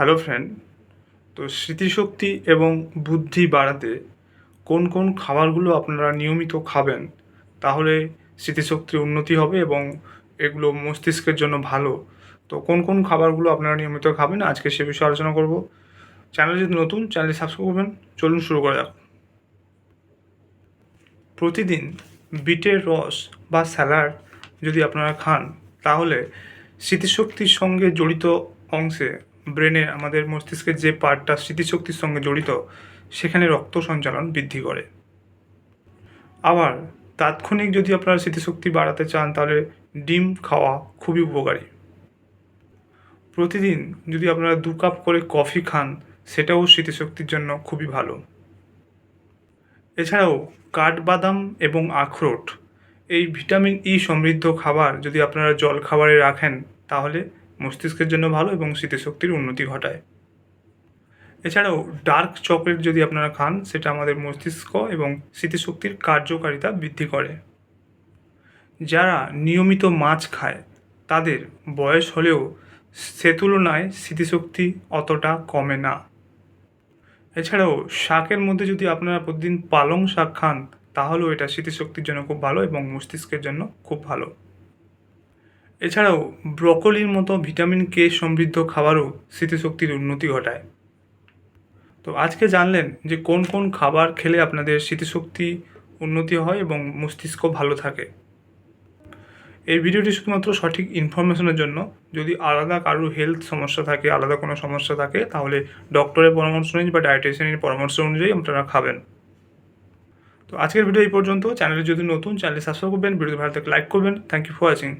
Hello friend তো স্মৃতিশক্তি এবং বুদ্ধি বাড়াতে কোন কোন খাবারগুলো আপনারা নিয়মিত খাবেন, তাহলে স্মৃতিশক্তির উন্নতি হবে এবং এগুলো মস্তিষ্কের জন্য ভালো। তো কোন কোন খাবারগুলো আপনারা নিয়মিত খাবেন, আজকে সে বিষয়ে আলোচনা করব। চ্যানেল যদি নতুন, চ্যানেলটি সাবস্ক্রাইব করবেন। চলুন শুরু করা যাক। প্রতিদিন বিটের রস বা স্যালাড যদি আপনারা খান, তাহলে স্মৃতিশক্তির সঙ্গে জড়িত অংশে ব্রেনে আমাদের মস্তিষ্কের যে পার্টটা স্মৃতিশক্তির সঙ্গে জড়িত, সেখানে রক্ত সঞ্চালন বৃদ্ধি করে। আবার, তাৎক্ষণিক যদি আপনারা স্মৃতিশক্তি বাড়াতে চান, তাহলে ডিম খাওয়া খুবই উপকারী। প্রতিদিন যদি আপনারা দু কাপ করে কফি খান, সেটাও স্মৃতিশক্তির জন্য খুবই ভালো। এছাড়াও কাঠবাদাম এবং আখরোট, এই ভিটামিন ই সমৃদ্ধ খাবার যদি আপনারা জল খাবারে রাখেন, তাহলে মস্তিষ্কের জন্য ভালো এবং স্মৃতিশক্তির উন্নতি ঘটায়। এছাড়াও ডার্ক চকলেট যদি আপনারা খান, সেটা আমাদের মস্তিষ্ক এবং স্মৃতিশক্তির কার্যকারিতা বৃদ্ধি করে। যারা নিয়মিত মাছ খায়, তাদের বয়স হলেও সে তুলনায় স্মৃতিশক্তি অতটা কমে না। এছাড়াও শাকের মধ্যে যদি আপনারা প্রতিদিন পালং শাক খান, তাহলেও এটা স্মৃতিশক্তির জন্য খুব ভালো এবং মস্তিষ্কের জন্য খুব ভালো। এছাড়াও ব্রকলির মতো ভিটামিন কে সমৃদ্ধ খাবারও স্মৃতিশক্তির উন্নতি ঘটায়। তো আজকে জানলেন যে কোন কোন খাবার খেলে আপনাদের স্মৃতিশক্তি উন্নতি হয় এবং মস্তিষ্ক ভালো থাকে। এই ভিডিওটি শুধুমাত্র সঠিক ইনফরমেশনের জন্য। যদি আলাদা কারোর হেলথ সমস্যা থাকে, আলাদা কোনো সমস্যা থাকে, তাহলে ডক্টরের পরামর্শ নিন বা ডায়েটিশিয়ানের পরামর্শ অনুযায়ী আপনারা খাবেন। তো আজকের ভিডিও এই পর্যন্ত। চ্যানেলে যদি নতুন চ্যানেল সাবস্ক্রাইব করবেন ভিডিও ভালো থেকে লাইক করবেন। Thank you for watching